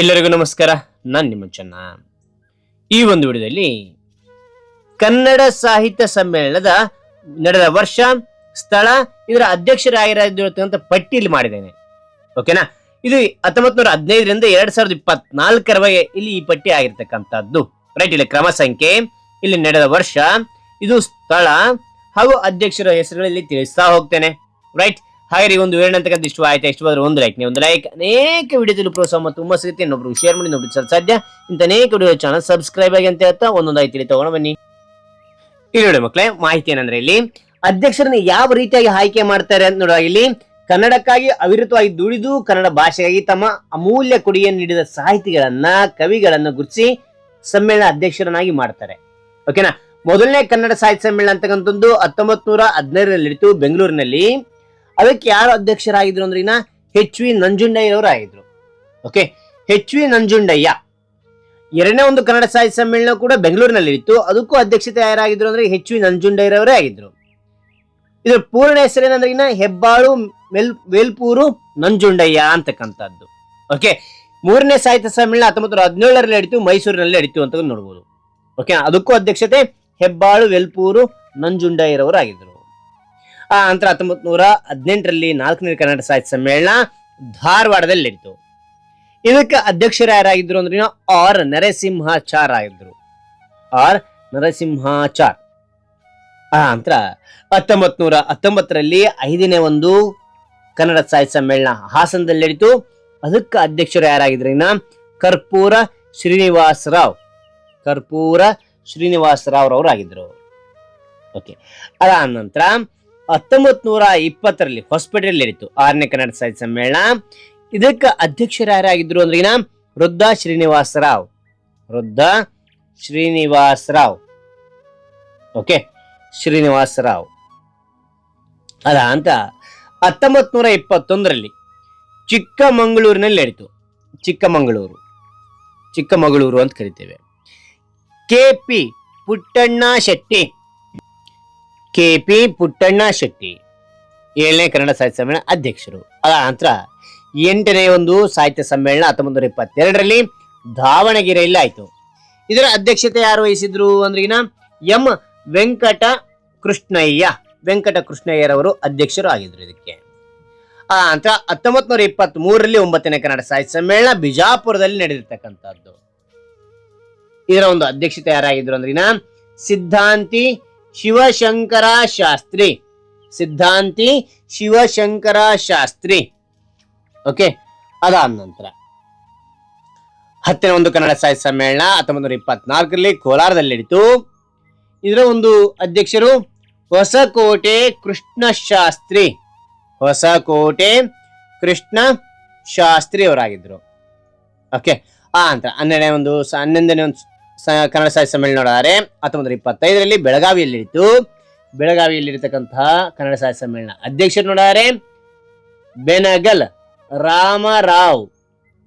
ಎಲ್ಲರಿಗೂ ನಮಸ್ಕಾರ. ನಾನು ನಿಮ್ಮ ಚೆನ್ನ. ಈ ಒಂದು ವಿಡಿಯೋದಲ್ಲಿ ಕನ್ನಡ ಸಾಹಿತ್ಯ ಸಮ್ಮೇಳನದ ನಡೆದ ವರ್ಷ, ಸ್ಥಳ, ಇದರ ಅಧ್ಯಕ್ಷರಾಗಿರತಕ್ಕಂಥ ಪಟ್ಟಿಯಲ್ಲಿ ಮಾಡಿದ್ದೇನೆ. ಓಕೆನಾ ಇದು ಹತ್ತೊಂಬತ್ ನೂರ ಹದಿನೈದರಿಂದ ಎರಡ್ ಸಾವಿರದ ಇಪ್ಪತ್ನಾಲ್ಕರವರೆಗೆ ಇಲ್ಲಿ ಈ ಪಟ್ಟಿ ಆಗಿರ್ತಕ್ಕಂಥದ್ದು. ರೈಟ್ ಇಲ್ಲಿ ಕ್ರಮ ಸಂಖ್ಯೆ, ಇಲ್ಲಿ ನಡೆದ ವರ್ಷ, ಇದು ಸ್ಥಳ, ಹಾಗೂ ಅಧ್ಯಕ್ಷರ ಹೆಸರುಗಳಲ್ಲಿ ತಿಳಿಸ್ತಾ ಹೋಗ್ತೇನೆ. ರೈಟ್ ಹಾಗೆ ಒಂದು ವಿವರಣೆ ಅಂತಕ್ಕಂಥ ಇಷ್ಟ ಆಯ್ತಾ ಇಷ್ಟವಾದ್ರೆ ಒಂದು ಲೈಕ್ ನೀವು ಒಂದು ಲೈಕ್ ಅನೇಕ ವಿಡಿಯೋದಲ್ಲಿ ಪ್ರೋತ್ಸಾಹ ಮತ್ತು ತುಂಬ ಸಿಗುತ್ತೆ. ಇನ್ನೊಬ್ರು ಶೇರ್ ಮಾಡಿ ನೋಡಿ ಸರ್ ಸಾಧ್ಯ. ಇಂಥ ಅನೇಕ ವಿಡಿಯೋ ಚಾನಲ್ ಸಬ್ಸ್ಕ್ರೈಬ್ ಆಗಿ ಅಂತ ಹೇಳ್ತಾ ಒಂದೊಂದಾಗಿ ತಿಳಿ ತಗೊಂಡು ಬನ್ನಿ. ಇಲ್ಲಿ ಮಕ್ಕಳೇ ಮಾಹಿತಿ ಏನಂದ್ರೆ ಇಲ್ಲಿ, ಅಧ್ಯಕ್ಷರನ್ನ ಯಾವ ರೀತಿಯಾಗಿ ಆಯ್ಕೆ ಮಾಡ್ತಾರೆ ಅಂತ ನೋಡುವಾಗ ಇಲ್ಲಿ, ಕನ್ನಡಕ್ಕಾಗಿ ಅವಿರತವಾಗಿ ದುಡಿದು ಕನ್ನಡ ಭಾಷೆಗಾಗಿ ತಮ್ಮ ಅಮೂಲ್ಯ ಕೊಡುಗೆಯನ್ನು ನೀಡಿದ ಸಾಹಿತಿಗಳನ್ನ, ಕವಿಗಳನ್ನ ಗುರುತಿಸಿ ಸಮ್ಮೇಳನ ಅಧ್ಯಕ್ಷರನ್ನಾಗಿ ಮಾಡ್ತಾರೆ. ಓಕೆನಾ ಮೊದಲನೇ ಕನ್ನಡ ಸಾಹಿತ್ಯ ಸಮ್ಮೇಳನ ಅಂತಕ್ಕಂಥದ್ದು ಹತ್ತೊಂಬತ್ ನೂರ ಹದಿನೈದರಲ್ಲಿತ್ತು. ಬೆಂಗಳೂರಿನಲ್ಲಿ ಅದಕ್ಕೆ ಯಾರು ಅಧ್ಯಕ್ಷರಾಗಿದ್ರು ಅಂದ್ರೆ ಇನ್ನ ಎಚ್ ವಿ ನಂಜುಂಡಯ್ಯನವರು ಆಗಿದ್ರು ಓಕೆ ಹೆಚ್ ವಿ ನಂಜುಂಡಯ್ಯ. ಎರಡನೇ ಒಂದು ಕನ್ನಡ ಸಾಹಿತ್ಯ ಸಮ್ಮೇಳನ ಕೂಡ ಬೆಂಗಳೂರಿನಲ್ಲಿ ಇತ್ತು. ಅದಕ್ಕೂ ಅಧ್ಯಕ್ಷತೆ ಯಾರಾಗಿದ್ರು ಅಂದ್ರೆ ಹೆಚ್ ವಿ ನಂಜುಂಡಯ್ಯರವರೇ ಆಗಿದ್ರು. ಇದ್ರ ಪೂರ್ಣ ಹೆಸರೇನಂದ್ರೆ ಇನ್ನ ಹೆಬ್ಬಾಳು, ಮೆಲ್, ವೇಲ್ಪೂರು, ನಂಜುಂಡಯ್ಯ ಅಂತಕ್ಕಂಥದ್ದು. ಓಕೆ ಮೂರನೇ ಸಾಹಿತ್ಯ ಸಮ್ಮೇಳನ ಹತ್ತೊಂಬತ್ತು ನೂರ ಹದಿನೇಳರಲ್ಲಿ ನಡೀತು, ಮೈಸೂರಿನಲ್ಲಿ ನಡೀತು ಅಂತ ನೋಡ್ಬೋದು. ಓಕೆ ಅದಕ್ಕೂ ಅಧ್ಯಕ್ಷತೆ ಹೆಬ್ಬಾಳು, ವೆಲ್ಪೂರು ನಂಜುಂಡಯ್ಯರವರು ಆಗಿದ್ರು ಆ, ನಂತರ ಹತ್ತೊಂಬತ್ ನೂರ ಹದಿನೆಂಟರಲ್ಲಿ ನಾಲ್ಕನೇ ಕನ್ನಡ ಸಾಹಿತ್ಯ ಸಮ್ಮೇಳನ ಧಾರವಾಡದಲ್ಲಿ ಇತ್ತು ಇದಕ್ಕೆ ಅಧ್ಯಕ್ಷರು ಯಾರಾಗಿದ್ರು ಅಂದ್ರೆ ಆರ್ ನರಸಿಂಹಾಚಾರ್ ಆಗಿದ್ರು. ಆರ್ ನರಸಿಂಹಾಚಾರ್. ಆ, ನಂತರ ಹತ್ತೊಂಬತ್ ನೂರ ಹತ್ತೊಂಬತ್ತರಲ್ಲಿ ಐದನೇ ಒಂದು ಕನ್ನಡ ಸಾಹಿತ್ಯ ಸಮ್ಮೇಳನ ಹಾಸನದಲ್ಲಿ ನಡೀತು ಅದಕ್ಕೆ ಅಧ್ಯಕ್ಷರು ಯಾರಾಗಿದ್ರು ಕರ್ಪೂರ ಶ್ರೀನಿವಾಸ ರಾವ್ ಕರ್ಪೂರ ಶ್ರೀನಿವಾಸ ರಾವ್ ರವರು ಆಗಿದ್ರು ಓಕೆ. ಅದಾದ ನಂತರ ಹತ್ತೊಂಬತ್ ನೂರ ಇಪ್ಪತ್ತರಲ್ಲಿ ಹೊಸಪೇಟೆಯಲ್ಲಿ ನಡೀತು ಆರನೇ ಕನ್ನಡ ಸಾಹಿತ್ಯ ಸಮ್ಮೇಳನ. ಇದಕ್ಕೆ ಅಧ್ಯಕ್ಷರು ಅಂದ್ರೆ ಇನ್ನ ವೃದ್ಧ ಶ್ರೀನಿವಾಸ ರಾವ್ ವೃದ್ಧ ಶ್ರೀನಿವಾಸ ರಾವ್ ಓಕೆ ಶ್ರೀನಿವಾಸ ರಾವ್ ಅದ ಅಂತ ಹತ್ತೊಂಬತ್ ನೂರ ಇಪ್ಪತ್ತೊಂದರಲ್ಲಿ ಚಿಕ್ಕಮಗಳೂರಿನಲ್ಲಿ ನಡೀತು. ಚಿಕ್ಕಮಗಳೂರು. ಚಿಕ್ಕಮಗಳೂರು ಅಂತ ಕರಿತೇವೆ. K P Puttanna Shetty. K P Puttanna Shetty. ಏಳನೇ ಕನ್ನಡ ಸಾಹಿತ್ಯ ಸಮ್ಮೇಳನ ಅಧ್ಯಕ್ಷರು. ಅದ ನಂತರ ಎಂಟನೇ ಒಂದು ಸಾಹಿತ್ಯ ಸಮ್ಮೇಳನ ಹತ್ತೊಂಬತ್ತು ನೂರ ಇಪ್ಪತ್ತೆರಡರಲ್ಲಿ ದಾವಣಗೆರೆಯಲ್ಲಿ ಆಯಿತು. ಇದರ ಅಧ್ಯಕ್ಷತೆ ಯಾರು ವಹಿಸಿದ್ರು ಅಂದ್ರಿಗಿನ ಎಂ ವೆಂಕಟ ಕೃಷ್ಣಯ್ಯ. ವೆಂಕಟ ಕೃಷ್ಣಯ್ಯರವರು ಅಧ್ಯಕ್ಷರು ಆಗಿದ್ರು ಇದಕ್ಕೆ. ಆ ನಂತರ ಹತ್ತೊಂಬತ್ತು ನೂರ ಇಪ್ಪತ್ತ್ ಮೂರರಲ್ಲಿ ಒಂಬತ್ತನೇ ಕನ್ನಡ ಸಾಹಿತ್ಯ ಸಮ್ಮೇಳನ ಬಿಜಾಪುರದಲ್ಲಿ ನಡೆದಿರ್ತಕ್ಕಂಥದ್ದು. ಇದರ ಒಂದು ಅಧ್ಯಕ್ಷತೆ ಯಾರಾಗಿದ್ರು ಅಂದ್ರಿನ ಸಿದ್ಧಾಂತಿ ಶಿವಶಂಕರ ಶಾಸ್ತ್ರಿ ಸಿದ್ಧಾಂತಿ ಶಿವಶಂಕರ ಶಾಸ್ತ್ರಿ ಓಕೆ ಅದಾದ ನಂತರ. ಹತ್ತನೇ ಒಂದು ಕನ್ನಡ ಸಾಹಿತ್ಯ ಸಮ್ಮೇಳನ ಹತ್ತೊಂಬತ್ತು ನೂರ ಇಪ್ಪತ್ನಾಲ್ಕರಲ್ಲಿ ಕೋಲಾರದಲ್ಲಿ ನಡೀತು ಇದರ ಒಂದು ಅಧ್ಯಕ್ಷರು ಹೊಸಕೋಟೆ ಕೃಷ್ಣ ಶಾಸ್ತ್ರಿ ಹೊಸಕೋಟೆ ಕೃಷ್ಣ ಶಾಸ್ತ್ರಿ ಅವರಾಗಿದ್ದರು ಓಕೆ ಆ ಅಂತ ಹನ್ನೆರಡನೇ ಒಂದು ಹನ್ನೊಂದನೇ ಒಂದು ಕನ್ನಡ ಸಾಹಿತ್ಯ ಸಮ್ಮೇಳನ ನೋಡಿದರೆ ಹತ್ತೊಂಬತ್ತು ಇಪ್ಪತ್ತೈದರಲ್ಲಿ ಬೆಳಗಾವಿಯಲ್ಲಿ ನಡೀತು ಬೆಳಗಾವಿಯಲ್ಲಿರ್ತಕ್ಕಂತಹ ಕನ್ನಡ ಸಾಹಿತ್ಯ ಸಮ್ಮೇಳನ ಅಧ್ಯಕ್ಷರು ನೋಡಿದರೆ ಬೆನಗಲ್ ರಾಮರಾವ್.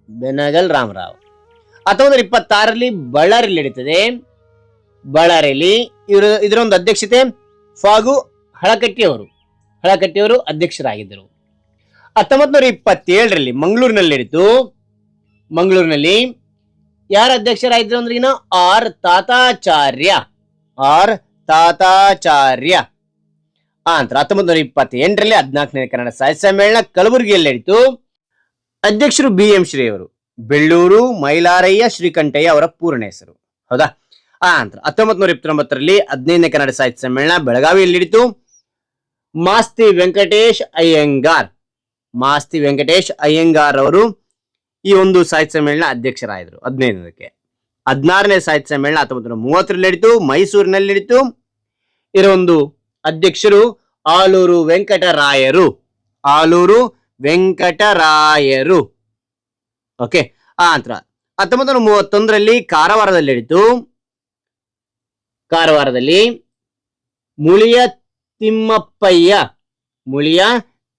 ಬೆನಗಲ್ ರಾಮರಾವ್. ಹತ್ತೊಂಬತ್ತು ಇಪ್ಪತ್ತಾರರಲ್ಲಿ ಬಳ್ಳಾರಿಯಲ್ಲಿ ನಡೀತದೆ. ಬಳ್ಳಾರಿಯಲ್ಲಿ ಇವರ ಇದರ ಒಂದು ಅಧ್ಯಕ್ಷತೆ ಫಾಗು ಹಳಕಟ್ಟಿಯವರು ಹಳಕಟ್ಟಿಯವರು ಅಧ್ಯಕ್ಷರಾಗಿದ್ದರು. ಹತ್ತೊಂಬತ್ತು ನೂರ ಇಪ್ಪತ್ತೇಳರಲ್ಲಿ ಮಂಗಳೂರಿನಲ್ಲಿ ನಡೀತು. ಮಂಗಳೂರಿನಲ್ಲಿ ಯಾರ ಅಧ್ಯಕ್ಷರಾಯಿದ್ರು ಅಂದ್ರೆ ಇನ್ನು ಆರ್ ತಾತಾಚಾರ್ಯ. ಆರ್ ತಾತಾಚಾರ್ಯ. ನಂತರ ಹತ್ತೊಂಬತ್ತು ನೂರ ಇಪ್ಪತ್ತೆಂಟರಲ್ಲಿ ಹದಿನಾಲ್ಕನೇ ಕನ್ನಡ ಸಾಹಿತ್ಯ ಸಮ್ಮೇಳನ ಕಲಬುರಗಿಯಲ್ಲಿ ನಡೀತು ಅಧ್ಯಕ್ಷರು ಬಿ ಎಂ ಶ್ರೀ ಅವರು ಬೆಳ್ಳೂರು ಮೈಲಾರಯ್ಯ ಶ್ರೀಕಂಠಯ್ಯ ಅವರ ಪೂರ್ಣ ಹೆಸರು. ಹೌದಾ? ಆ ನಂತರ ಹತ್ತೊಂಬತ್ತು ನೂರ ಇಪ್ಪತ್ತೊಂಬತ್ತರಲ್ಲಿ ಹದಿನೈದನೇ ಕನ್ನಡ ಸಾಹಿತ್ಯ ಸಮ್ಮೇಳನ ಬೆಳಗಾವಿಯಲ್ಲಿ ನಡೀತು ಮಾಸ್ತಿ ವೆಂಕಟೇಶ್ ಅಯ್ಯಂಗಾರ್. ಮಾಸ್ತಿ ವೆಂಕಟೇಶ್ ಅಯ್ಯಂಗಾರ್ ಅವರು ಈ ಒಂದು ಸಾಹಿತ್ಯ ಸಮ್ಮೇಳನ ಅಧ್ಯಕ್ಷರಾದರು ಹದಿನೈದಕ್ಕೆ ಹದಿನಾರನೇ ಸಾಹಿತ್ಯ ಸಮ್ಮೇಳನ ಹತ್ತೊಂಬತ್ತು ನೂರ ಮೂವತ್ತರಲ್ಲಿ ನಡೀತು, ಮೈಸೂರಿನಲ್ಲಿ ನಡೀತು. ಇದರ ಒಂದು ಅಧ್ಯಕ್ಷರು ಆಲೂರು ವೆಂಕಟರಾಯರು. ಆಲೂರು ವೆಂಕಟರಾಯರು. ಓಕೆ, ಆ ನಂತರ ಹತ್ತೊಂಬತ್ತು ನೂರ ಮೂವತ್ತೊಂದರಲ್ಲಿ ಕಾರವಾರದಲ್ಲಿ ನಡೀತು. ಕಾರವಾರದಲ್ಲಿ ಮುಳಿಯ ತಿಮ್ಮಪ್ಪಯ್ಯ, ಮುಳಿಯ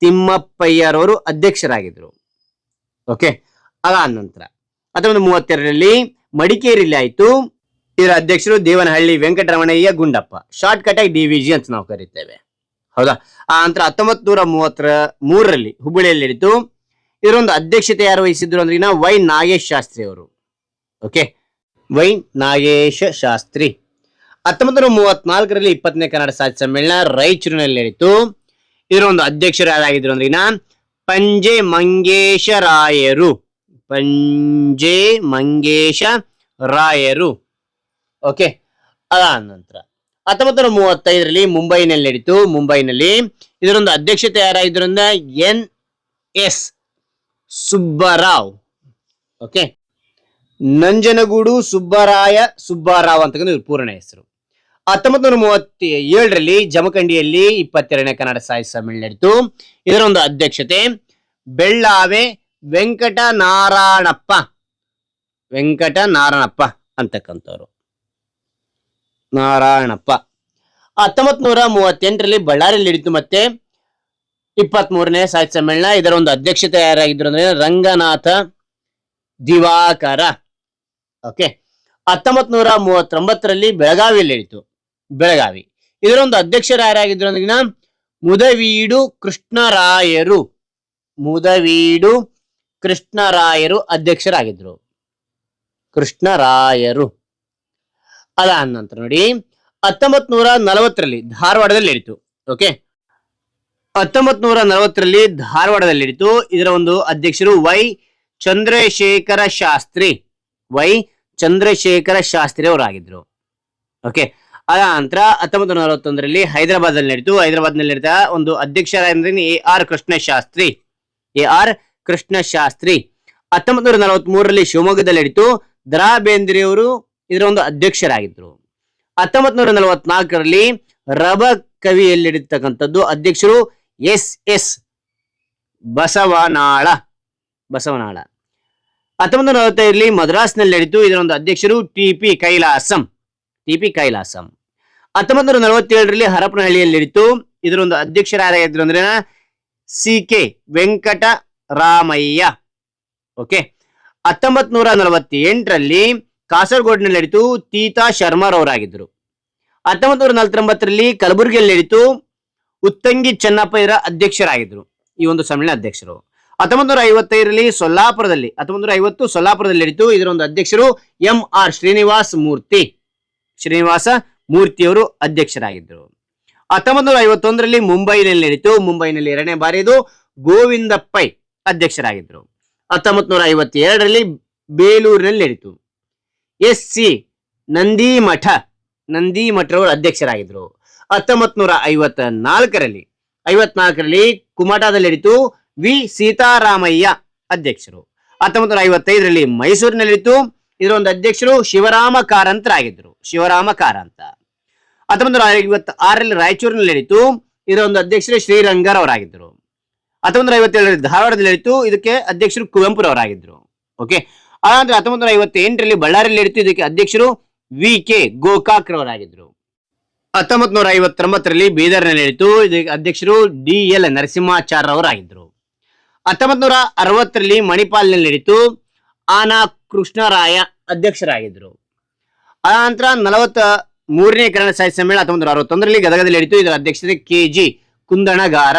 ತಿಮ್ಮಪ್ಪಯ್ಯರವರು ಅಧ್ಯಕ್ಷರಾಗಿದ್ರು. ಓಕೆ ಅದಾದ ನಂತರ. ಹತ್ತೊಂಬತ್ತು ಮೂವತ್ತೆರಡರಲ್ಲಿ ಮಡಿಕೇರಿಯಲ್ಲಿ ಆಯಿತು. ಇದರ ಅಧ್ಯಕ್ಷರು ದೇವನಹಳ್ಳಿ ವೆಂಕಟರಮಣಯ್ಯ ಗುಂಡಪ್ಪ. ಶಾರ್ಟ್ ಕಟ್ ಆಗಿ ಜಿ ಅಂತ ನಾವು ಕರಿತೇವೆ. ಹೌದಾ? ಆ ನಂತರ ಹತ್ತೊಂಬತ್ತು ನೂರ ಮೂವತ್ತರ ಮೂರರಲ್ಲಿ ಹುಬ್ಬಳ್ಳಿಯಲ್ಲಿ ನಡೀತು. ಇದರೊಂದು ಅಧ್ಯಕ್ಷತೆ ಯಾರು ವಹಿಸಿದ್ರು ಅಂದ್ರೆ ವೈ ನಾಗೇಶ್ ಶಾಸ್ತ್ರಿ ಅವರು. Okay Y Nagesha Shastri. ಹತ್ತೊಂಬತ್ತು ನೂರ ಮೂವತ್ನಾಲ್ಕರಲ್ಲಿ ಇಪ್ಪತ್ತನೇ ಕನ್ನಡ ಸಾಹಿತ್ಯ ಸಮ್ಮೇಳನ ರಾಯಚೂರಿನಲ್ಲಿ ನಡೀತು. ಇದರೊಂದು ಅಧ್ಯಕ್ಷರು ಯಾರಾಗಿದ್ರು ಅಂದ್ರೆ ಪಂಜೆ ಮಂಗೇಶ ರಾಯರು. ಪಂಜೆ ಮಂಗೇಶ ರಾಯರು. ಓಕೆ, ಅದಾದ ನಂತರ ಹತ್ತೊಂಬತ್ತು ನೂರ ಮೂವತ್ತೈದರಲ್ಲಿ ಮುಂಬೈನಲ್ಲಿ ನಡೀತು. ಮುಂಬೈನಲ್ಲಿ ಇದರೊಂದು ಅಧ್ಯಕ್ಷತೆ ಯಾರಾಗಿದ್ರು N S Subbarao. Okay, Nanjangud Subbaraya Subbarao ಅಂತಕ್ಕಂಥ ಇವ್ರ ಪೂರ್ಣ ಹೆಸರು. ಹತ್ತೊಂಬತ್ತು ನೂರ ಮೂವತ್ತ ಏಳರಲ್ಲಿ ಜಮಖಂಡಿಯಲ್ಲಿ ಇಪ್ಪತ್ತೆರಡನೇ ಕನ್ನಡ ಸಾಹಿತ್ಯ ಸಮ್ಮೇಳನ ನಡೀತು. ಇದರೊಂದು ಅಧ್ಯಕ್ಷತೆ ಬೆಳ್ಳಾವೆ ವೆಂಕಟ ನಾರಾಯಣಪ್ಪ ವೆಂಕಟ ನಾರಾಯಣಪ್ಪ ಅಂತಕ್ಕಂಥವ್ರು. ನಾರಾಯಣಪ್ಪ. ಹತ್ತೊಂಬತ್ ನೂರ ಮೂವತ್ತೆಂಟರಲ್ಲಿ ಬಳ್ಳಾರಿಯಲ್ಲಿ ನಡೀತು ಮತ್ತೆ ಇಪ್ಪತ್ತ್ ಮೂರನೇ ಸಾಹಿತ್ಯ ಸಮ್ಮೇಳನ, ಇದರ ಒಂದು ಅಧ್ಯಕ್ಷತೆ ಯಾರಾಗಿದ್ರು ಅಂದ್ರೆ ರಂಗನಾಥ ದಿವಾಕರ. ಓಕೆ? ಹತ್ತೊಂಬತ್ ನೂರ ಮೂವತ್ತೊಂಬತ್ತರಲ್ಲಿ ಬೆಳಗಾವಿಯಲ್ಲಿ ನಡೀತು ಬೆಳಗಾವಿ. ಇದರ ಒಂದು ಅಧ್ಯಕ್ಷರು ಯಾರಾಗಿದ್ರು ಅಂದ್ರೆ ಮುದವೀಡು ಕೃಷ್ಣರಾಯರು. ಮುದವೀಡು ಕೃಷ್ಣರಾಯರು ಅಧ್ಯಕ್ಷರಾಗಿದ್ರು. ಕೃಷ್ಣರಾಯರು. ಅದ ನಂತರ ನೋಡಿ ಹತ್ತೊಂಬತ್ ನೂರ ನಲವತ್ತರಲ್ಲಿ ಧಾರವಾಡದಲ್ಲಿ ಇಡಿತು ಓಕೆ ಹತ್ತೊಂಬತ್ ನೂರ ನಲವತ್ತರಲ್ಲಿ ಧಾರವಾಡದಲ್ಲಿ ಇಡಿತು ಇದರ ಒಂದು ಅಧ್ಯಕ್ಷರು ವೈ. ಚಂದ್ರಶೇಖರ ಶಾಸ್ತ್ರಿ. ವೈ. ಚಂದ್ರಶೇಖರ ಶಾಸ್ತ್ರಿ ಅವರಾಗಿದ್ರು ಓಕೆ ಅದ ನಂತರ ಹತ್ತೊಂಬತ್ತು ನೂರ ನಲವತ್ತೊಂದರಲ್ಲಿ ಹೈದರಾಬಾದ್ನಲ್ಲಿ ನಡೀತು. ಹೈದರಾಬಾದ್ನಲ್ಲಿ ನಡೆದ ಒಂದು ಅಧ್ಯಕ್ಷರಾದ್ರೆ A R Krishna Shastri A R Krishna Shastri ಹತ್ತೊಂಬತ್ತು ನೂರ ನಲವತ್ತ್ ಮೂರರಲ್ಲಿ ಶಿವಮೊಗ್ಗದಲ್ಲಿ ನಡೀತು ದರಾ ಬೇಂದ್ರೆಯವರು ಇದರ ಒಂದು ಅಧ್ಯಕ್ಷರಾಗಿದ್ದರು. ಹತ್ತೊಂಬತ್ ನೂರ ನಲವತ್ನಾಲ್ಕರಲ್ಲಿ ರಬ ಕವಿಯಲ್ಲಿ ನಡೀತಕ್ಕಂಥದ್ದು ಅಧ್ಯಕ್ಷರು ಎಸ್ ಎಸ್ ಬಸವನಾಳ. ಬಸವನಾಳ. ಹತ್ತೊಂಬತ್ತು ನೂರ ನಲವತ್ತೈದರಲ್ಲಿ ಮದ್ರಾಸ್ನಲ್ಲಿ ನಡೀತು ಇದರ ಒಂದು ಅಧ್ಯಕ್ಷರು T P Kailasam. T P Kailasam. ಹತ್ತೊಂಬತ್ತು ನೂರ ನಲವತ್ತೇಳರಲ್ಲಿ ಹರಪನಹಳ್ಳಿಯಲ್ಲಿ ನಡೀತು ಇದರ ಒಂದು ಅಧ್ಯಕ್ಷರು ಯಾರಾಗಿದ್ರು ಅಂದ್ರೆ C K Venkata Ramaiah. Okay ಹತ್ತೊಂಬತ್ ನೂರ ನಲವತ್ತೆಂಟರಲ್ಲಿ ಕಾಸರಗೋಡ್ನಲ್ಲಿ ನಡೀತು ತೀತಾ ಶರ್ಮರ್ ಅವರಾಗಿದ್ದರು. ಹತ್ತೊಂಬತ್ ನೂರ ನಲವತ್ತೊಂಬತ್ತರಲ್ಲಿ ಕಲಬುರಗಿಯಲ್ಲಿ ನಡೀತು ಉತ್ತಂಗಿ ಚೆನ್ನಪ್ಪ ಇದರ ಅಧ್ಯಕ್ಷರಾಗಿದ್ದರು. ಈ ಒಂದು ಸಮ್ಮೇಳನ ಅಧ್ಯಕ್ಷರು. ಹತ್ತೊಂಬತ್ ನೂರ ಐವತ್ತೈದರಲ್ಲಿ ಸೊಲ್ಲಾಪುರದಲ್ಲಿ ಹತ್ತೊಂಬತ್ ನೂರ ಐವತ್ತು ಸೊಲ್ಲಾಪುರದಲ್ಲಿ ನಡೀತು ಇದರ ಒಂದು ಅಧ್ಯಕ್ಷರು ಎಂ ಆರ್ ಶ್ರೀನಿವಾಸ್ ಮೂರ್ತಿ. ಶ್ರೀನಿವಾಸ ಮೂರ್ತಿಯವರು ಅಧ್ಯಕ್ಷರಾಗಿದ್ದರು. ಹತ್ತೊಂಬತ್ ನೂರ ಐವತ್ತೊಂದರಲ್ಲಿ ಮುಂಬೈನಲ್ಲಿ ನಡೀತು, ಮುಂಬೈನಲ್ಲಿ ಎರಡನೇ ಬಾರಿ ಇದು ಅಧ್ಯಕ್ಷರಾಗಿದ್ದರು. ಹತ್ತೊಂಬತ್ ನೂರ ಐವತ್ತೆರಡರಲ್ಲಿ ಬೇಲೂರಿನಲ್ಲಿ ನಡೀತು. ಎಸ್ ಸಿ ನಂದಿಮಠ, ನಂದಿಮಠರವರು ಅಧ್ಯಕ್ಷರಾಗಿದ್ದರು. ಹತ್ತೊಂಬತ್ ನೂರ ಐವತ್ತ ನಾಲ್ಕರಲ್ಲಿ ಐವತ್ನಾಲ್ಕರಲ್ಲಿ ಕುಮಟಾದಲ್ಲಿ ನಡೀತು ವಿ. ಸೀತಾರಾಮಯ್ಯ ಅಧ್ಯಕ್ಷರು. ಹತ್ತೊಂಬತ್ತು ನೂರ ಐವತ್ತೈದರಲ್ಲಿ ಮೈಸೂರಿನಲ್ಲಿತ್ತು ಇದರ ಒಂದು ಅಧ್ಯಕ್ಷರು ಶಿವರಾಮ ಕಾರಂತರಾಗಿದ್ದರು. ಶಿವರಾಮ ಕಾರಂತ. ಹತ್ತೊಂಬತ್ತು ನೂರ ಐವತ್ತ ಆರರಲ್ಲಿ ರಾಯಚೂರಿನಲ್ಲಿ ನಡೀತು ಇದರ ಒಂದು ಅಧ್ಯಕ್ಷರು ಶ್ರೀರಂಗರ್ ಅವರಾಗಿದ್ದರು ಹತ್ತೊಂಬತ್ತು ಐವತ್ತೇಳರಲ್ಲಿ ಧಾರವಾಡದಲ್ಲಿ ನಡೀತು. ಇದಕ್ಕೆ ಅಧ್ಯಕ್ಷರು ಕುವೆಂಪುರವರಾಗಿದ್ದರು ಓಕೆ ಆನಂತರ ಹತ್ತೊಂಬತ್ತು ನೂರ ಐವತ್ತೆಂಟರಲ್ಲಿ ಬಳ್ಳಾರಿಯಲ್ಲಿ ನಡೀತು. ಇದಕ್ಕೆ ಅಧ್ಯಕ್ಷರು ವಿ ಕೆ ಗೋಕಾಕ್ ರವರಾಗಿದ್ದರು ಹತ್ತೊಂಬತ್ತು ನೂರ ಐವತ್ತೊಂಬತ್ತರಲ್ಲಿ ಬೀದರ್ನಲ್ಲಿ ನಡೀತು. ಇದಕ್ಕೆ ಅಧ್ಯಕ್ಷರು ಡಿ ಎಲ್ ನರಸಿಂಹಾಚಾರ್ಯ ಅವರಾಗಿದ್ದರು ಹತ್ತೊಂಬತ್ತು ನೂರ ಅರವತ್ತರಲ್ಲಿ ಮಣಿಪಾಲ್ನಲ್ಲಿ ನಡೀತು. ಆನಾ ಕೃಷ್ಣರಾಯ ಅಧ್ಯಕ್ಷರಾಗಿದ್ದರು ಅನಂತರ ನಲವತ್ತ ಮೂರನೇ ಕನ್ನಡ ಸಾಹಿತ್ಯ ಸಮ್ಮೇಳನ ಹತ್ತೊಂಬತ್ತು ನೂರ ಅರವತ್ತೊಂದರಲ್ಲಿ ಗದಗದಲ್ಲಿ ನಡೀತು. ಇದರ ಅಧ್ಯಕ್ಷತೆ ಕೆ ಜಿ ಕುಂದಣಗಾರ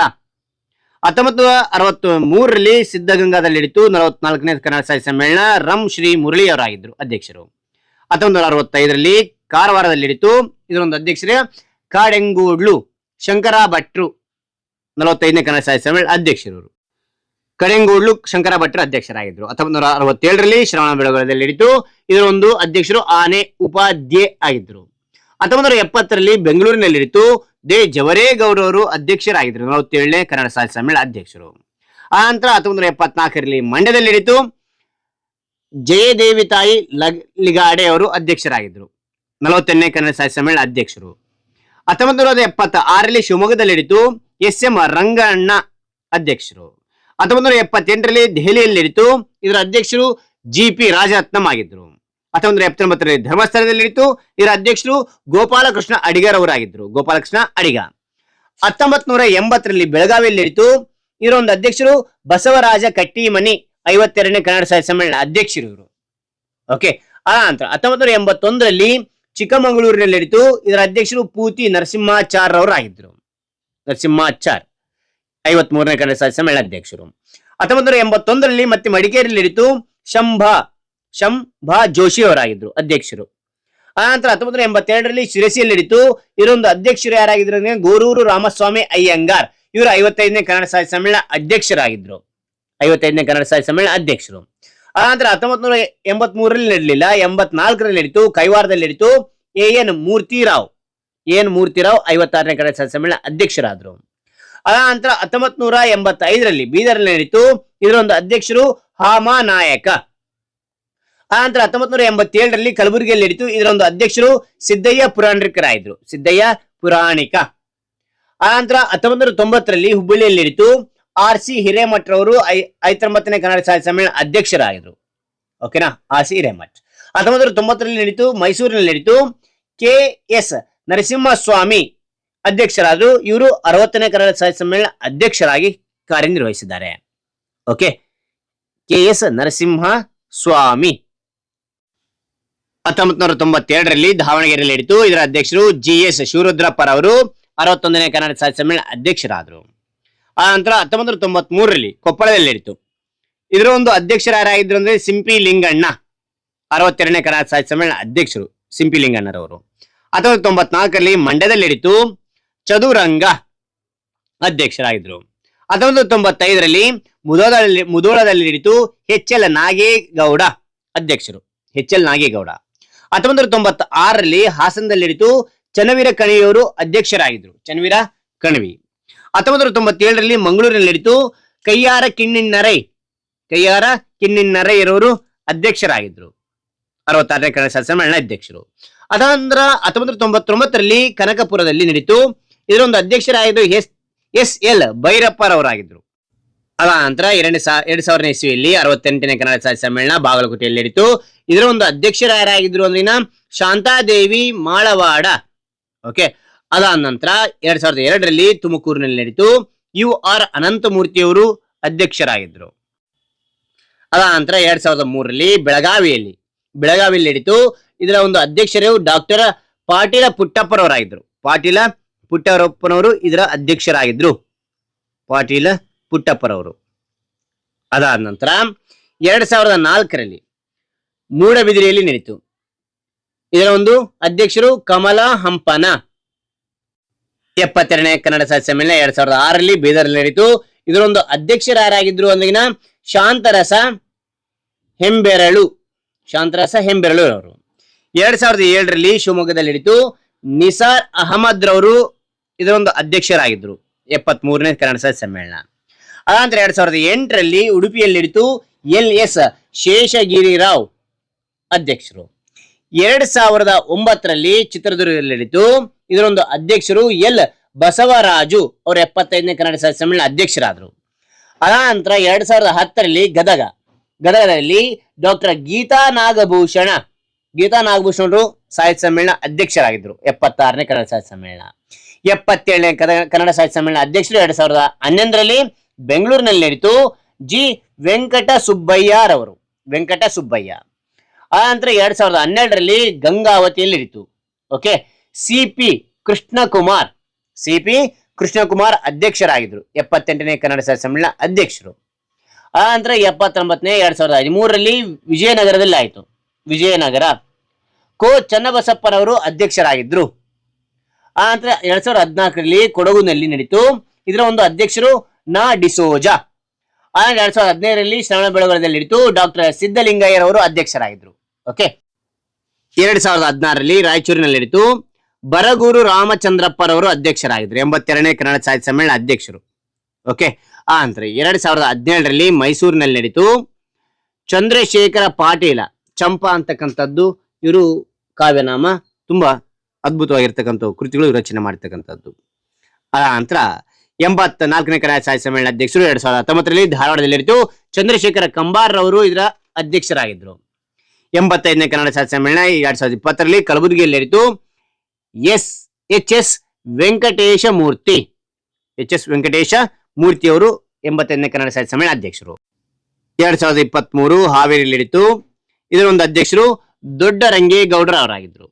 ಹತ್ತೊಂಬತ್ತು ಅರವತ್ತ್ ಮೂರರಲ್ಲಿ ಸಿದ್ಧಗಂಗಾದಲ್ಲಿ ನಡೀತು ನಲವತ್ನಾಲ್ಕನೇ ಕನ್ನಡ ಸಾಹಿತ್ಯ ಸಮ್ಮೇಳನ ರಂ ಶ್ರೀ ಮುರಳಿ ಅವರಾಗಿದ್ದರು ಅಧ್ಯಕ್ಷರು. ಹತ್ತೊಂಬತ್ತು ಅರವತ್ತೈದರಲ್ಲಿ ಕಾರವಾರದಲ್ಲಿ ನಡೀತು ಇದರೊಂದು ಅಧ್ಯಕ್ಷರೇ ಕಾಡೆಂಗೂಡ್ಲು ಶಂಕರ ಭಟ್ರು ನಲವತ್ತೈದನೇ ಕನ್ನಡ ಸಾಹಿತ್ಯ ಸಮ್ಮೇಳನ ಅಧ್ಯಕ್ಷರು ಕಡೆಂಗೂಡ್ಲು ಶಂಕರ ಭಟ್ರು ಅಧ್ಯಕ್ಷರಾಗಿದ್ದರು ಹತ್ತೊಂಬತ್ತು ನೂರ ಅರವತ್ತೇಳರಲ್ಲಿ ಶ್ರವಣ ಬೆಳಗೊಳದಲ್ಲಿ ನಡೀತು ಇದರೊಂದು ಅಧ್ಯಕ್ಷರು ಆನೆ ಉಪಾಧ್ಯೆ ಆಗಿದ್ದರು ಹತ್ತೊಂಬತ್ತು ನೂರ ಎಪ್ಪತ್ತರಲ್ಲಿ ಬೆಂಗಳೂರಿನಲ್ಲಿ ನಡೀತು ದೇ ಜವರೇಗೌಡ ಅವರು ಅಧ್ಯಕ್ಷರಾಗಿದ್ದರು. ನಲವತ್ತೇಳನೇ ಕನ್ನಡ ಸಾಹಿತ್ಯ ಸಮ್ಮೇಳನ ಅಧ್ಯಕ್ಷರು. ಆ ನಂತರ ಹತ್ತೊಂಬತ್ತು ಮಂಡ್ಯದಲ್ಲಿ ನಡೀತು ಜಯದೇವಿ ತಾಯಿ ಲಗ್ ಲಿಗಾಡೆ ಅವರು ಅಧ್ಯಕ್ಷರಾಗಿದ್ದರು. ನಲವತ್ತೆಂಟನೇ ಕನ್ನಡ ಸಾಹಿತ್ಯ ಸಮ್ಮೇಳನ ಅಧ್ಯಕ್ಷರು. ಹತ್ತೊಂಬತ್ತು ನೂರ ಎಪ್ಪತ್ತ ಆರರಲ್ಲಿ ಶಿವಮೊಗ್ಗದಲ್ಲಿ ನಡೀತು ಎಸ್ ಎಂ ರಂಗಣ್ಣ ಅಧ್ಯಕ್ಷರು. ಹತ್ತೊಂಬತ್ತು ನೂರ ಎಪ್ಪತ್ತೆಂಟರಲ್ಲಿ ದೆಹಲಿಯಲ್ಲಿ ನಡೀತು ಇದರ ಅಧ್ಯಕ್ಷರು ಜಿ ಪಿ ರಾಜರತ್ನಂ ಆಗಿದ್ದರು. ಹತ್ತೊಂಬತ್ತು ಎಪ್ಪತ್ತೊಂಬತ್ತರಲ್ಲಿ ಧರ್ಮಸ್ಥಳದಲ್ಲಿ ನಿಂತು ಇದರ ಅಧ್ಯಕ್ಷರು ಗೋಪಾಲಕೃಷ್ಣ ಅಡಿಗರ್ ಅವರಾಗಿದ್ದರು. ಗೋಪಾಲಕೃಷ್ಣ ಅಡಿಗ. ಹತ್ತೊಂಬತ್ ನೂರ ಎಂಬತ್ತರಲ್ಲಿ ಬೆಳಗಾವಿಯಲ್ಲಿ ನಿಂತು ಇದರ ಒಂದು ಅಧ್ಯಕ್ಷರು ಬಸವರಾಜ ಕಟ್ಟಿಮನಿ, ಐವತ್ತೆರಡನೇ ಕನ್ನಡ ಸಾಹಿತ್ಯ ಸಮ್ಮೇಳನ ಅಧ್ಯಕ್ಷರು ಇವರು. ಓಕೆ ಆ ನಂತರ ಹತ್ತೊಂಬತ್ತು ನೂರ ಎಂಬತ್ತೊಂದರಲ್ಲಿ ಚಿಕ್ಕಮಗಳೂರಿನಲ್ಲಿ ನಡೀತು. ಇದರ ಅಧ್ಯಕ್ಷರು ಪೂತಿ ನರಸಿಂಹಾಚಾರ್ ಅವರು ಆಗಿದ್ದರು ನರಸಿಂಹಾಚಾರ್ ಐವತ್ ಮೂರನೇ ಕನ್ನಡ ಸಾಹಿತ್ಯ ಸಮ್ಮೇಳನ ಅಧ್ಯಕ್ಷರು. ಹತ್ತೊಂಬತ್ತು ನೂರ ಎಂಬತ್ತೊಂದರಲ್ಲಿ ಮತ್ತೆ ಮಡಿಕೇರಿಯಲ್ಲಿ ನಡೀತು. ಶಂಭ ಶಂಭ ಜೋಶಿ ಅವರಾಗಿದ್ರು, ಅಧ್ಯಕ್ಷರು. ಆನಂತರ ಹತ್ತೊಂಬತ್ತು ಎಂಬತ್ತೆರಡರಲ್ಲಿ ಶಿರಸಿಯಲ್ಲಿ ನಡೀತು. ಇದೊಂದು ಅಧ್ಯಕ್ಷರು ಯಾರಾಗಿದ್ರು ಅಂದ್ರೆ ಗೋರೂರು ರಾಮಸ್ವಾಮಿ ಅಯ್ಯಂಗಾರ್. ಇವರು ಐವತ್ತೈದನೇ ಕನ್ನಡ ಸಾಹಿತ್ಯ ಸಮ್ಮೇಳನ ಅಧ್ಯಕ್ಷರಾಗಿದ್ರು. ಐವತ್ತೈದನೇ ಕನ್ನಡ ಸಾಹಿತ್ಯ ಸಮ್ಮೇಳನ ಅಧ್ಯಕ್ಷರು. ಆನಂತರ ಹತ್ತೊಂಬತ್ತು ನೂರ ಎಂಬತ್ ಮೂರರಲ್ಲಿ ನಡಲಿಲ್ಲ. ಎಂಬತ್ನಾಲ್ಕರಲ್ಲಿ ನಡೀತು. ಕೈವಾರದಲ್ಲಿ ನಡೀತು. A N Murthy Rao. N Murthy Rao ಐವತ್ತಾರನೇ Kannada ಸಾಹಿತ್ಯ ಸಮ್ಮೇಳನ ಅಧ್ಯಕ್ಷರಾದ್ರು. ಅನಂತರ ಹತ್ತೊಂಬತ್ ನೂರ ಎಂಬತ್ತೈದರಲ್ಲಿ ಬೀದರ್ನಲ್ಲಿ ನಡೀತು. ಇದರೊಂದು ಅಧ್ಯಕ್ಷರು ಹಾಮಾ ನಾಯಕ. ಆನಂತರ ಹತ್ತೊಂಬತ್ ನೂರ ಎಂಬತ್ತೇಳರಲ್ಲಿ ಕಲಬುರಗಿಯಲ್ಲಿ ನಡೀತು. ಇದರೊಂದು ಅಧ್ಯಕ್ಷರು ಸಿದ್ದಯ್ಯ ಪುರಾಣಿಕರಾಗಿದ್ರು ಸಿದ್ದಯ್ಯ ಪುರಾಣಿಕ. ಆನಂತರ ಹತ್ತೊಂಬತ್ ನೂರ ತೊಂಬತ್ತರಲ್ಲಿ ಹುಬ್ಬಳ್ಳಿಯಲ್ಲಿ ನಡೀತು. ಆರ್ ಸಿ ಹಿರೇಮಠರವರು ಐ, ಐತೊಂಬತ್ತನೇ ಕನ್ನಡ ಸಾಹಿತ್ಯ ಸಮ್ಮೇಳನ ಅಧ್ಯಕ್ಷರಾಗಿದ್ರು. ಓಕೆನಾ? R C Hiremath. ಹತ್ತೊಂಬತ್ತು ನೂರ ತೊಂಬತ್ತರಲ್ಲಿ ನಡೀತು. ಮೈಸೂರಿನಲ್ಲಿ ನಡೀತು. ಕೆ ಎಸ್ ನರಸಿಂಹಸ್ವಾಮಿ ಅಧ್ಯಕ್ಷರಾದ್ರು. ಇವರು ಅರವತ್ತನೇ ಕನ್ನಡ ಸಾಹಿತ್ಯ ಸಮ್ಮೇಳನ ಅಧ್ಯಕ್ಷರಾಗಿ ಕಾರ್ಯನಿರ್ವಹಿಸಿದ್ದಾರೆ. Okay? K S Narasimha Swamy ಹತ್ತೊಂಬತ್ತು ನೂರ ತೊಂಬತ್ತೆರಡರಲ್ಲಿ ದಾವಣಗೆರೆಯಲ್ಲಿ ಇದರ ಅಧ್ಯಕ್ಷರು ಜಿ ಎಸ್ ಶಿವರುದ್ರಪ್ಪರ್ ಅವರು. ಅರವತ್ತೊಂದನೇ ಕನ್ನಡ ಸಾಹಿತ್ಯ ಸಮ್ಮೇಳನ ಅಧ್ಯಕ್ಷರಾದರು. ಆ ನಂತರ ಹತ್ತೊಂಬತ್ತು ನೂರ ತೊಂಬತ್ ಮೂರರಲ್ಲಿ ಕೊಪ್ಪಳದಲ್ಲಿ ಇಡಿತು ಇದರ ಒಂದು ಅಧ್ಯಕ್ಷರಾರಾಗಿದ್ರು ಅಂದ್ರೆ ಸಿಂಪಿ ಲಿಂಗಣ್ಣ. ಅರವತ್ತೆರಡನೇ ಕನ್ನಡ ಸಾಹಿತ್ಯ ಸಮ್ಮೇಳನ ಅಧ್ಯಕ್ಷರು ಸಿಂಪಿ ಲಿಂಗಣ್ಣರವರು. ಹತ್ತೊಂಬತ್ತು ತೊಂಬತ್ನಾಲ್ಕರಲ್ಲಿ ಮಂಡ್ಯದಲ್ಲಿ ನಡೀತು ಚದುರಂಗ ಅಧ್ಯಕ್ಷರಾಗಿದ್ರು. ಹತ್ತೊಂಬತ್ತು ತೊಂಬತ್ತೈದರಲ್ಲಿ ಮುದೋಳದಲ್ಲಿ ಮುದೋಳದಲ್ಲಿ ನಡೀತು ಎಚ್ ಎಲ್ ನಾಗೇಗೌಡ ಅಧ್ಯಕ್ಷರು. H L Nagegowda. ಹತ್ತೊಂಬತ್ತು ತೊಂಬತ್ ಆರರಲ್ಲಿ ಹಾಸನದಲ್ಲಿ ನಡೀತು ಚನ್ನವೀರ ಕಣಿವೆಯವರು ಅಧ್ಯಕ್ಷರಾಗಿದ್ರು ಚನ್ನವೀರ ಕಣವಿ. ಹತ್ತೊಂಬತ್ತು ತೊಂಬತ್ತೇಳರಲ್ಲಿ ಮಂಗಳೂರಿನಲ್ಲಿ ನಡೀತು ಕೈಯಾರ ಕಿಣ್ಣಿನ್ನರೈ ಕೈಯಾರ ಕಿಣ್ಣಿನ್ನರೈ ಇರೋರು ಅಧ್ಯಕ್ಷರಾಗಿದ್ರು ಅರವತ್ತಾರನೇ ಕನ್ನಡ ಶಾಸನ ಸಮ್ಮೇಳನ ಅಧ್ಯಕ್ಷರು. ಅದಾಂದ್ರ ಹತ್ತೊಂಬತ್ತು ತೊಂಬತ್ತೊಂಬತ್ತರಲ್ಲಿ ಕನಕಪುರದಲ್ಲಿ ನಡೀತು. ಇದರೊಂದು ಅಧ್ಯಕ್ಷರಾಗಿದ್ದು ಎಸ್ ಎಸ್ ಎಲ್ ಭೈರಪ್ಪರವರಾಗಿದ್ರು ಅದ ನಂತರ ಎರಡನೇ ಸಾ, ಎರಡ್ ಸಾವಿರನೇ ಇಸ್ವಿಯಲ್ಲಿ ಅರವತ್ತೆಂಟನೇ ಕನ್ನಡ ಸಾಹಿತ್ಯ ಸಮ್ಮೇಳನ ಬಾಗಲಕೋಟೆಯಲ್ಲಿ ನಡೀತು ಇದರ ಒಂದು ಅಧ್ಯಕ್ಷರ ಯಾರಾಗಿದ್ರು ಅಂದ್ರಿನ ಶಾಂತಾದೇವಿ ಮಾಳವಾಡ. ಓಕೆ ಅದಾದ ನಂತರ ಎರಡ್ ಸಾವಿರದ ಎರಡರಲ್ಲಿ ತುಮಕೂರಿನಲ್ಲಿ ನಡೀತು. ಯು ಆರ್ ಅನಂತಮೂರ್ತಿಯವರು ಅಧ್ಯಕ್ಷರಾಗಿದ್ರು. ಅದಾದ ನಂತರ ಎರಡ್ ಸಾವಿರದ ಮೂರರಲ್ಲಿ ಬೆಳಗಾವಿಯಲ್ಲಿ. ಬೆಳಗಾವಿಯಲ್ಲಿ ನಡೀತು. ಇದರ ಒಂದು ಅಧ್ಯಕ್ಷರು ಡಾಕ್ಟರ್ ಪಾಟೀಲ ಪುಟ್ಟಪ್ಪರವರಾಗಿದ್ರು ಪಾಟೀಲ ಪುಟ್ಟಪ್ಪನವರು ಇದರ ಅಧ್ಯಕ್ಷರಾಗಿದ್ರು. ಪಾಟೀಲ ಪುಟ್ಟಪ್ಪರವರು ಅದಾದ ನಂತರ ಎರಡ್ ಸಾವಿರದ ನಾಲ್ಕರಲ್ಲಿ ಮೂಡಬಿದಿರೆಯಲ್ಲಿ ನಡೀತು ಇದರ ಒಂದು ಅಧ್ಯಕ್ಷರು ಕಮಲಾ ಹಂಪನ. ಎಪ್ಪತ್ತೆರಡನೇ ಕನ್ನಡ ಸಾಹಿತ್ಯ ಸಮ್ಮೇಳನ ಎರಡ್ ಸಾವಿರದ ಆರರಲ್ಲಿ ಬೀದರ್ಲ್ಲಿ ನಡೆಯಿತು ಇದರೊಂದು ಅಧ್ಯಕ್ಷರು ಯಾರಾಗಿದ್ರು ಅಂದಿನ ಶಾಂತರಸ ಹೆಂಬೆರಳು. ಶಾಂತರಸ ಹೆಂಬೆರಳು ಅವರು ಎರಡ್ ಸಾವಿರದ ಏಳರಲ್ಲಿ ಶಿವಮೊಗ್ಗದಲ್ಲಿ ನಡೀತು. ನಿಸಾರ್ ಅಹಮದ್ ರವರು ಇದರ ಒಂದು ಅಧ್ಯಕ್ಷರಾಗಿದ್ರು. ಎಪ್ಪತ್ ಮೂರನೇ ಕನ್ನಡ ಸಾಹಿತ್ಯ ಸಮ್ಮೇಳನ. ಆನಂತರ ಎರಡ್ ಸಾವಿರದ ಎಂಟರಲ್ಲಿ ಉಡುಪಿಯಲ್ಲಿ ನಡೀತು ಎಲ್ ಎಸ್ ಶೇಷಗಿರಿರಾವ್. ಅಧ್ಯಕ್ಷರು. ಎರಡ್ ಸಾವಿರದ ಒಂಬತ್ತರಲ್ಲಿ ಚಿತ್ರದುರ್ಗದಲ್ಲಿ ನಡೀತು ಇದರೊಂದು ಅಧ್ಯಕ್ಷರು ಎಲ್. ಬಸವರಾಜು ಅವರು ಎಪ್ಪತ್ತೈದನೇ ಕನ್ನಡ ಸಾಹಿತ್ಯ ಸಮ್ಮೇಳನ ಅಧ್ಯಕ್ಷರಾದರು. ಅನಂತರ ಎರಡ್ ಸಾವಿರದ ಹತ್ತರಲ್ಲಿ ಗದಗ. ಗದಗದಲ್ಲಿ ಡಾಕ್ಟರ್ ಗೀತಾ ನಾಗಭೂಷಣ. ಗೀತಾ ನಾಗಭೂಷಣರು ಸಾಹಿತ್ಯ ಸಮ್ಮೇಳನ ಅಧ್ಯಕ್ಷರಾಗಿದ್ದರು ಎಪ್ಪತ್ತಾರನೇ ಕನ್ನಡ ಸಾಹಿತ್ಯ ಸಮ್ಮೇಳನ. ಎಪ್ಪತ್ತೇಳನೇ ಕನ್ನಡ ಸಾಹಿತ್ಯ ಸಮ್ಮೇಳನ ಅಧ್ಯಕ್ಷರು ಎರಡ್ ಸಾವಿರದ ಹನ್ನೊಂದರಲ್ಲಿ ಬೆಂಗಳೂರಿನಲ್ಲಿ ನಡೀತು ಜಿ. ವೆಂಕಟ ಸುಬ್ಬಯ್ಯರವರು ವೆಂಕಟ ಸುಬ್ಬಯ್ಯ ಆ ನಂತರ ಎರಡ್ ಸಾವಿರದ ಹನ್ನೆರಡರಲ್ಲಿ ಗಂಗಾವತಿಯಲ್ಲಿ ಇತ್ತು okay C P Krishnakumar. C P Krishnakumar ಅಧ್ಯಕ್ಷರಾಗಿದ್ರು. ಎಪ್ಪತ್ತೆಂಟನೇ ಕನ್ನಡ ಸಾಹಿತ್ಯ ಸಮ್ಮೇಳನ ಅಧ್ಯಕ್ಷರು. ಆ ನಂತರ ಎಪ್ಪತ್ತೊಂಬತ್ತನೇ ಎರಡ್ ಸಾವಿರದ ಹದಿಮೂರರಲ್ಲಿ ವಿಜಯನಗರದಲ್ಲಿ ಆಯಿತು ವಿಜಯನಗರ. ಕೋ ಚನ್ನಬಸಪ್ಪನವರು ಅಧ್ಯಕ್ಷರಾಗಿದ್ರು. ಆ ನಂತರ ಎರಡ್ ಸಾವಿರದ ಹದಿನಾಲ್ಕರಲ್ಲಿ ಕೊಡಗುನಲ್ಲಿ ನಡೀತು. ಇದರ ಒಂದು ಅಧ್ಯಕ್ಷರು ನಾ. ಡಿಸೋಜಾ. ಆ ಎರಡ್ ಸಾವಿರದ ಹದಿನೈದರಲ್ಲಿ ಶ್ರವಣ ಬೆಳಗೊಳದಲ್ಲಿ ನಡೀತು. ಡಾಕ್ಟರ್ ಸಿದ್ದಲಿಂಗಯ್ಯರವರು ಅಧ್ಯಕ್ಷರಾಗಿದ್ರು. ಓಕೆ ಎರಡ್ ಸಾವಿರದ ಹದಿನಾರರಲ್ಲಿ ರಾಯಚೂರಿನಲ್ಲಿ ನಡೀತು ಬರಗೂರು ರಾಮಚಂದ್ರಪ್ಪರವರು ಅಧ್ಯಕ್ಷರಾಗಿದ್ರು ಎಂಬತ್ತೆರಡನೇ ಕನ್ನಡ ಸಾಹಿತ್ಯ ಸಮ್ಮೇಳನ ಅಧ್ಯಕ್ಷರು. ಓಕೆ ಆ ಅಂದ್ರೆ ಎರಡ್ ಸಾವಿರದ ಹದಿನೇಳರಲ್ಲಿ ಮೈಸೂರಿನಲ್ಲಿ ನಡೀತು ಚಂದ್ರಶೇಖರ ಪಾಟೀಲ, ಚಂಪಾ ಅಂತಕ್ಕಂಥದ್ದು, ಇವರು ಕಾವ್ಯನಾಮ ತುಂಬಾ ಅದ್ಭುತವಾಗಿರ್ತಕ್ಕಂಥ ಕೃತಿಗಳು ರಚನೆ ಮಾಡಿರ್ತಕ್ಕಂಥದ್ದು. ಆ ನಂತರ ಎಂಬತ್ತ ನಾಲ್ಕನೇ ಕನ್ನಡ ಸಾಹಿತ್ಯ ಸಮ್ಮೇಳನ ಅಧ್ಯಕ್ಷರು ಎರಡ್ ಸಾವಿರದ ಹತ್ತೊಂಬತ್ತರಲ್ಲಿ ಧಾರವಾಡದಲ್ಲಿ ನಡೀತು ಚಂದ್ರಶೇಖರ ಕಂಬಾರ್ ರವರು ಇದರ ಅಧ್ಯಕ್ಷರಾಗಿದ್ರು ಎಂಬತ್ತೈದನೇ ಕನ್ನಡ ಸಾಹಿತ್ಯ ಸಮ್ಮೇಳನ ಎರಡ್ ಸಾವಿರದ ಇಪ್ಪತ್ತರಲ್ಲಿ ಕಲಬುರಗಿಯಲ್ಲಿ ನಡೀತು S H S Venkatesha Murthy. H S Venkatesha Murthy ಅವರು ಎಂಬತ್ತೈದನೇ ಕನ್ನಡ ಸಾಹಿತ್ಯ ಸಮ್ಮೇಳನ ಅಧ್ಯಕ್ಷರು. ಎರಡ್ ಸಾವಿರದ ಇಪ್ಪತ್ತ್ ಮೂರು ಹಾವೇರಿಯಲ್ಲಿ ನಡೀತು ಇದರ ಒಂದು ಅಧ್ಯಕ್ಷರು ದೊಡ್ಡ ರಂಗೇಗೌಡರ ಅವರಾಗಿದ್ರು.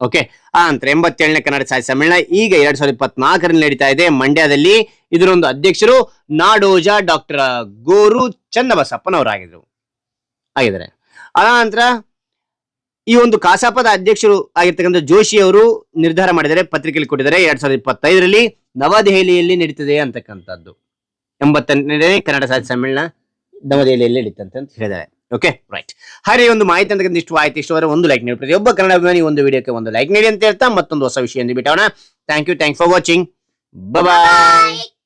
ಓಕೆ, ಆ ನಂತರ ಎಂಬತ್ತೇಳನೇ ಕನ್ನಡ ಸಾಹಿತ್ಯ ಸಮ್ಮೇಳನ ಈಗ ಎರಡ್ ಸಾವಿರದ ಇಪ್ಪತ್ನಾಲ್ಕರಲ್ಲಿ ನಡೀತಾ ಇದೆ ಮಂಡ್ಯದಲ್ಲಿ. ಇದರೊಂದು ಅಧ್ಯಕ್ಷರು ನಾಡೋಜ ಡಾಕ್ಟರ್ ಗೋರು ಚನ್ನಬಸಪ್ಪನವರಾಗಿದ್ರು. ಆಗಿದ್ದಾರೆ. ಅನಂತರ ಈ ಒಂದು ಕಾಸಾಪದ ಅಧ್ಯಕ್ಷರು ಆಗಿರ್ತಕ್ಕಂಥ ಜೋಶಿ ಅವರು ನಿರ್ಧಾರ ಮಾಡಿದ್ದಾರೆ, ಪತ್ರಿಕೆಯಲ್ಲಿ ಕೊಟ್ಟಿದ್ದಾರೆ. ಎರಡ್ ಸಾವಿರದ ಇಪ್ಪತ್ತೈದರಲ್ಲಿ ನವದೆಹಲಿಯಲ್ಲಿ ನಡೀತದೆ ಅಂತಕ್ಕಂಥದ್ದು. ಎಂಬತ್ತನೇ ಕನ್ನಡ ಸಾಹಿತ್ಯ ಸಮ್ಮೇಳನ ನವದೆಹಲಿಯಲ್ಲಿ ನಡೀತಂತೆ ಅಂತ ಹೇಳಿದ್ದಾರೆ. ಓಕೆ ರೈಟ್ ಹಾಗೆ ಒಂದು ಮಾಹಿತಿ ಅಂತಕ್ಕಂಥ ಇಷ್ಟು ಆಯ್ತು ಒಂದು ಲೈಕ್ ನೀಡಿ. ಪ್ರತಿಯೊಬ್ಬ ಕನ್ನಡ ಅಭಿಮಾನಿ ಒಂದು ವಿಡಿಯೋಕ್ಕೆ ಒಂದು ಲೈಕ್ ನೀಡಿ ಅಂತ ಹೇಳ್ತಾ ಮತ್ತೊಂದು ಹೊಸ ವಿಷಯ ಬಿಟ್ಟೋಣ thank you thank for watching bye